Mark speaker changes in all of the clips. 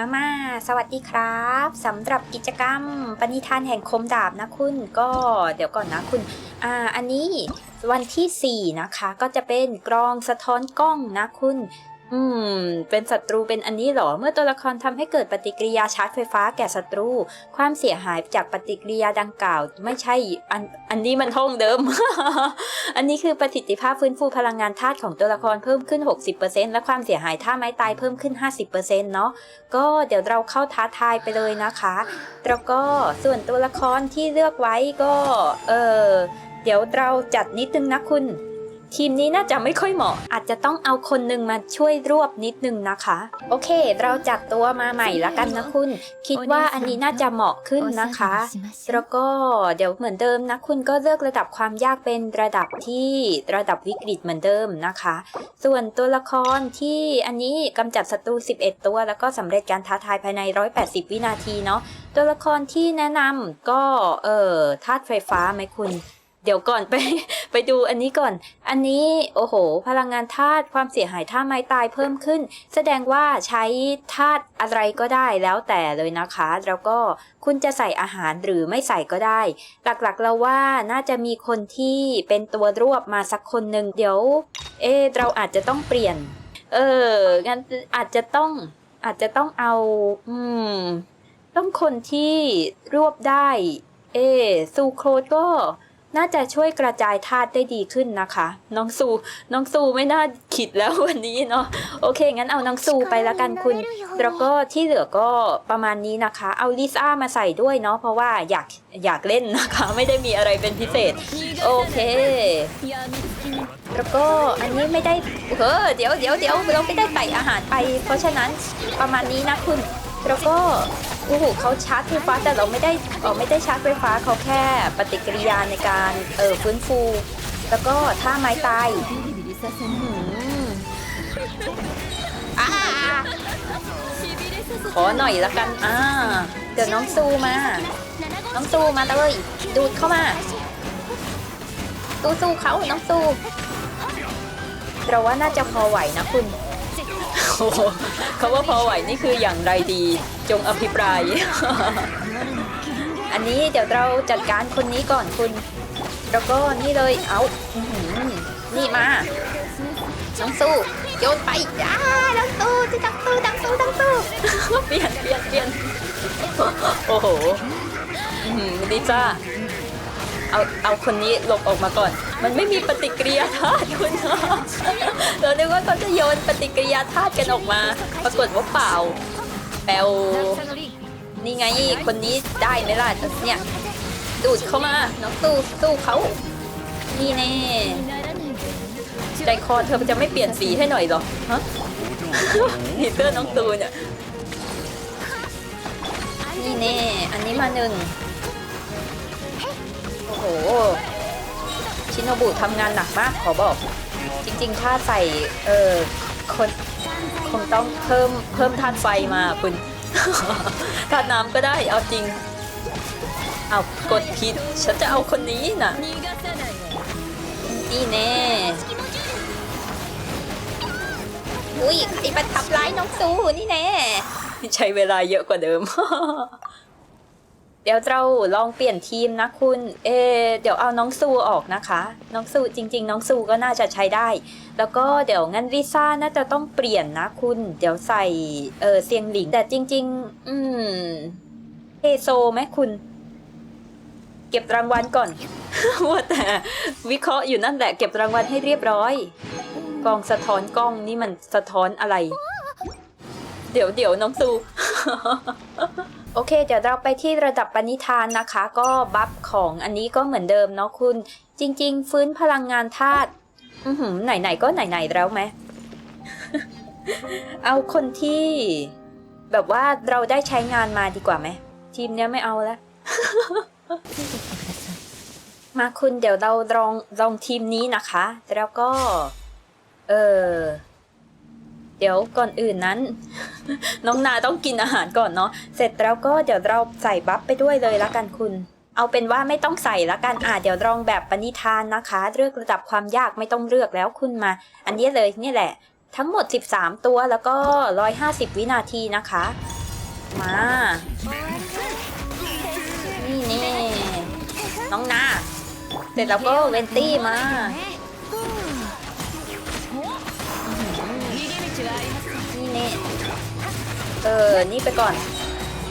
Speaker 1: มาม่า สวัสดีครับสำหรับกิจกรรม ปณิธานแห่งคมดาบนะคุณก็เดี๋ยวก่อนนะคุณอ่าอันนี้วันที่ 4 นะคะ ก็จะเป็นกรองสะท้อนกล้องนะคุณ อืม เป็นศัตรูเป็นอันนี้หรอ เมื่อตัวละครทำให้เกิดปฏิกิริยาชาร์จไฟฟ้าแก่ศัตรู ความเสียหายจากปฏิกิริยาดังกล่าว ไม่ใช่ อัน อันนี้มันท่องเดิม อันนี้คือประสิทธิภาพฟื้นฟูพลังงานธาตุของตัวละครเพิ่มขึ้น 60%และความเสียหายท่าไม้ตายเพิ่มขึ้น 50%เนาะ ก็เดี๋ยวเราเข้าท้าทายไปเลยนะคะ แล้วก็ส่วนตัวละครที่เลือกไว้ก็ เออเดี๋ยวเราจัดนิดนึงนะคุณ ทีมนี้น่าจะไม่ค่อยเหมาะ อาจจะต้องเอาคนหนึ่งมาช่วยรวบนิดนึงนะคะ โอเค เราจัดตัวมาใหม่ละกันนะคุณ คิดว่าอันนี้น่าจะเหมาะขึ้นนะคะ แล้วก็เดี๋ยวเหมือนเดิมนะคุณก็เลือกระดับความยากเป็นระดับที่ระดับวิกฤตเหมือนเดิมนะคะ ส่วนตัวละครที่อันนี้กำจัดศัตรู 11 ตัว แล้วก็สำเร็จการท้าทายภายใน 180 วินาทีเนาะตัวละครที่แนะนำก็เออธาตุไฟฟ้าไหมคุณ เดี๋ยวก่อนไปไปดูอันนี้ก่อน อันนี้โอ้โห พลังงานธาตุความเสียหายท่าไม้ตายเพิ่มขึ้น แสดงว่าใช้ธาตุอะไรก็ได้แล้วแต่เลยนะคะ แล้วก็คุณจะใส่อาหารหรือไม่ใส่ก็ได้ หลักๆเราว่าน่าจะมีคนที่เป็นตัวรวบมาสักคนหนึ่งเดี๋ยว เอเราอาจจะต้องเปลี่ยน เอองั้นอาจจะต้องอาจจะต้องเอา อืม ต้องคนที่รวบได้ เอซูโครดก็ น่าจะช่วยกระจายธาตุได้ดีขึ้นนะคะ น้องซูน้องซูไม่น่าขิดแล้ววันนี้เนาะโอเค งั้นเอาน้องซูไปละกันคุณ แล้วก็ที่เหลือก็ประมาณนี้นะคะ เอาลิซ่ามาใส่ด้วยเนาะเพราะว่าอยากอยากเล่นนะคะ ไม่ได้มีอะไรเป็นพิเศษ โอเคแล้วก็อันนี้ไม่ได้เออเดี๋ยวเดี๋ยวเดี๋ยวเราไม่ได้ใส่อาหารไป เพราะฉะนั้นประมาณนี้นะคุณ แล้วก็ โอ้โหเขาชาร์จไฟฟ้าแต่เราไม่ได้เออไม่ได้ชาร์จไฟฟ้าเขาแค่ปฏิกิริยาในการเออฟื้นฟู แล้วก็ท่าไม้ตายขอหน่อยละกัน อ่า เดี๋ยวน้องซูมา น้องซูมาเลย ดูดเข้ามาสู้สู้เขาน้องสู้เราว่าน่าจะพอไหวนะคุณโอ้เขาว่าพอไหวนี่คืออย่างไรดี จงอภิปราย อันนี้เดี๋ยวเราจัดการคนนี้ก่อนคุณ แล้วก็นี่เลย เอาอนี่มาน้องสู้โยนไปอ้าน้องสู้จะดังสู้ดังสู้ดังสู้เปลี่ยนเปลี่ยนเปลี่ยนโอ้โหอื้อหือลิซ่าเอาเอาคนนี้หลบออกมาก่อน มันไม่มีปฏิกิริยาธาตุคุณเราคิดว่าเขาจะโยนปฏิกิริยาธาตุกันออกมา ปรากฏว่าเปล่า แปลวนี่ไงคนนี้ได้ไหมล่ะเนี่ยดูดเข้ามาน้องตู้ตู้เขานี่แน่ใจคอเธอจะไม่เปลี่ยนสีให้หน่อยหรอฮะฮีเตอร์น้องตูเนี่ยนี่แน่อันนี้มาหนึ่งโอ้โห ชินโนบุทำงานหนักมากขอบอก จริงๆ ถ้าใส่เออคน คงต้องเพิ่มเพิ่มธาตุไฟมาคุณธาตุน้ำก็ได้เอาจริง เอากดผิดฉันจะเอาคนนี้น่ะนี่แน่อุ้ยไอ้ปันทับร้ายน้องซูนี่แน่ใช้เวลาเยอะกว่าเดิม เดี๋ยวเราลองเปลี่ยนทีมนะคุณ เอ เดี๋ยวเอาน้องซูออกนะคะ น้องซูจริง ๆ น้องซูก็น่าจะใช้ได้ แล้วก็เดี๋ยวงั้นลิซ่าน่าจะต้องเปลี่ยนนะคุณ เดี๋ยวใส่เออเซียงหลิงแต่จริง ๆ อืมเฮโซไหมคุณ เก็บรางวัลก่อนว่าแต่วิเคราะห์อยู่นั่นแหละเก็บรางวัลให้เรียบร้อยกล้องสะท้อนกล้องนี่มันสะท้อนอะไร เดี๋ยวเดี๋ยวน้องซู โอเค เดี๋ยวเราไปที่ระดับปณิธานนะคะ ก็บัฟของอันนี้ก็เหมือนเดิมเนาะคุณ จริง ๆ ฟื้นพลังงานธาตุอือหือไหนๆก็ไหนๆแล้วไหม เอาคนที่ แบบว่าเราได้ใช้งานมาดีกว่าไหม ทีมเนี้ยไม่เอาแล้วมาคุณเดี๋ยวเราลองลองทีมนี้นะคะ แล้วก็ เออ เดี๋ยวก่อนอื่นนั้น น้องนาต้องกินอาหารก่อนเนาะเสร็จแล้วก็เดี๋ยวเราใส่บัฟไปด้วยเลยละกันคุณ เอาเป็นว่าไม่ต้องใส่ละกันอ่าเดี๋ยวลองแบบปณิธานนะคะ เลือกระดับความยากไม่ต้องเลือกแล้วคุณมา อันนี้เลยนี่แหละ ทั้งหมด 13 ตัวแล้วก็ 150 วินาทีนะคะ มา นี่นี่น้องนา เสร็จแล้วก็เวนตี้มา เออ นี่ไปก่อน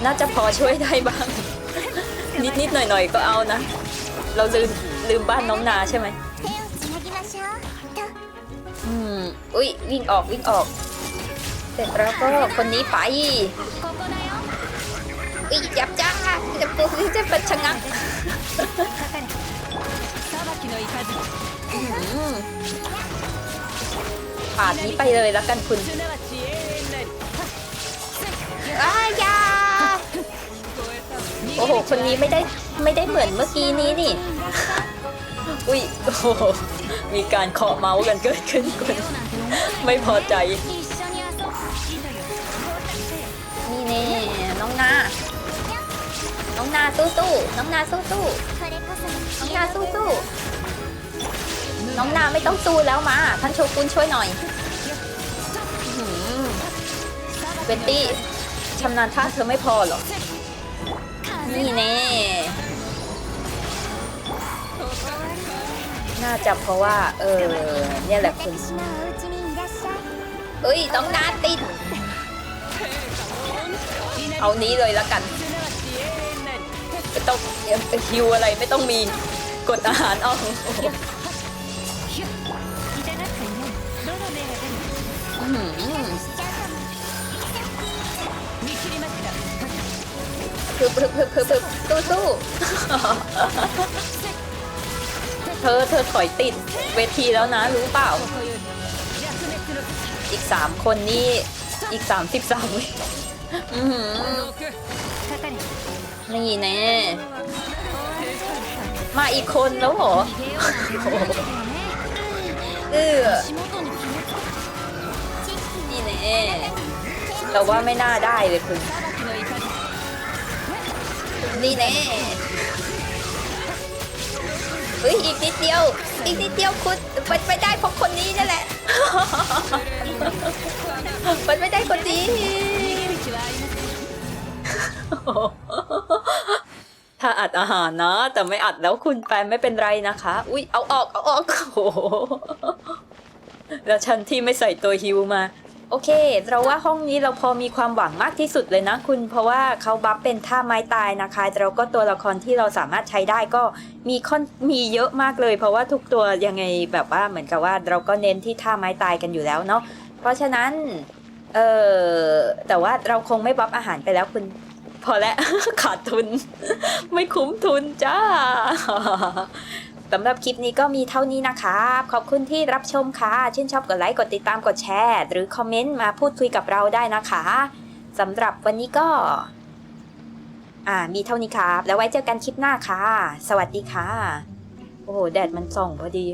Speaker 1: น่าจะพอช่วยได้บ้าง นิดนิดหน่อยหน่อยก็เอานะ เราลืมลืมบ้านน้องนาใช่ไหมอืม อุ้ยวิ่งออกวิ่งออก เสร็จแล้วก็คนนี้ไปอุ้ยยับจ้าจับปูจะเป็นชะงักปาดนี้ไปเลยแล้วกันคุณ โอ้โห คนนี้ไม่ได้ไม่ได้เหมือนเมื่อกี้นี้นี่ อุ้ยโอ้หมีการเคาะเมาส์กันเกิดขึ้นคนไม่พอใจ นี่แน่น้องนา น้องนาสู้สู้น้องนาสู้สู้น้องนาสู้สู้น้องนาไม่ต้องสู้แล้วมา ท่านโชกุนช่วยหน่อยเวนตี้ชำนาญท่าเธอไม่พอหรอ นี่แน่ น่าจะเพราะว่า เออ เนี่ยแหละคุณเอ้ย ต้องนาติด เอานี้เลยละกัน ไม่ต้องฮิวอะไรไม่ต้องมีกดอาหารออกอ
Speaker 2: คือ
Speaker 1: ปึ๊บปึ๊บปึ๊บปึ๊บสู้สู้เธอเธอถอยติดเวทีแล้วนะรู้เปล่า อีกสามคนนี่อีกสามสิบสามนี่แน่มาอีกคนแล้วเหรอเออนี่แน่เราว่าไม่น่าได้เลยคุณ นี่แน่เฮ้ยอีกนิดเดียว อีกนิดเดียวคุณมันไม่ได้เพราะคนนี้นั่นแหละมันไม่ได้คนนี้ถ้าอัดอาหารนะ แต่ไม่อัดแล้วคุณแฟนไม่เป็นไรนะคะ อุ้ยเอาออกเอาออกโอ้แล้วฉันที่ไม่ใส่ตัวฮิวมา โอเค เราว่าห้องนี้เราพอมีความหวังมากที่สุดเลยนะคุณ เพราะว่าเขาบัฟเป็นท่าไม้ตายนะคะแล้วก็ตัวละครที่เราสามารถใช้ได้ก็มีค่อนมีเยอะมากเลย เพราะว่าทุกตัวยังไงแบบว่าเหมือนกับว่าเราก็เน้นที่ท่าไม้ตายกันอยู่แล้วเนาะเพราะฉะนั้นเออแต่ว่าเราคงไม่บัฟอาหารไปแล้วคุณพอแล้วขาดทุน ไม่คุ้มทุนจ้า สำหรับคลิปนี้ก็มีเท่านี้นะครับขอบคุณที่รับชมค่ะ ชื่นชอบกดไลค์ กดติดตาม กดแชร์ หรือคอมเมนต์มาพูดคุยกับเราได้นะคะสำหรับวันนี้ก็ อ่า มีเท่านี้ครับ แล้วไว้เจอกันคลิปหน้าค่ะ สวัสดีค่ะ โอ้โห แดดมันส่องพอดี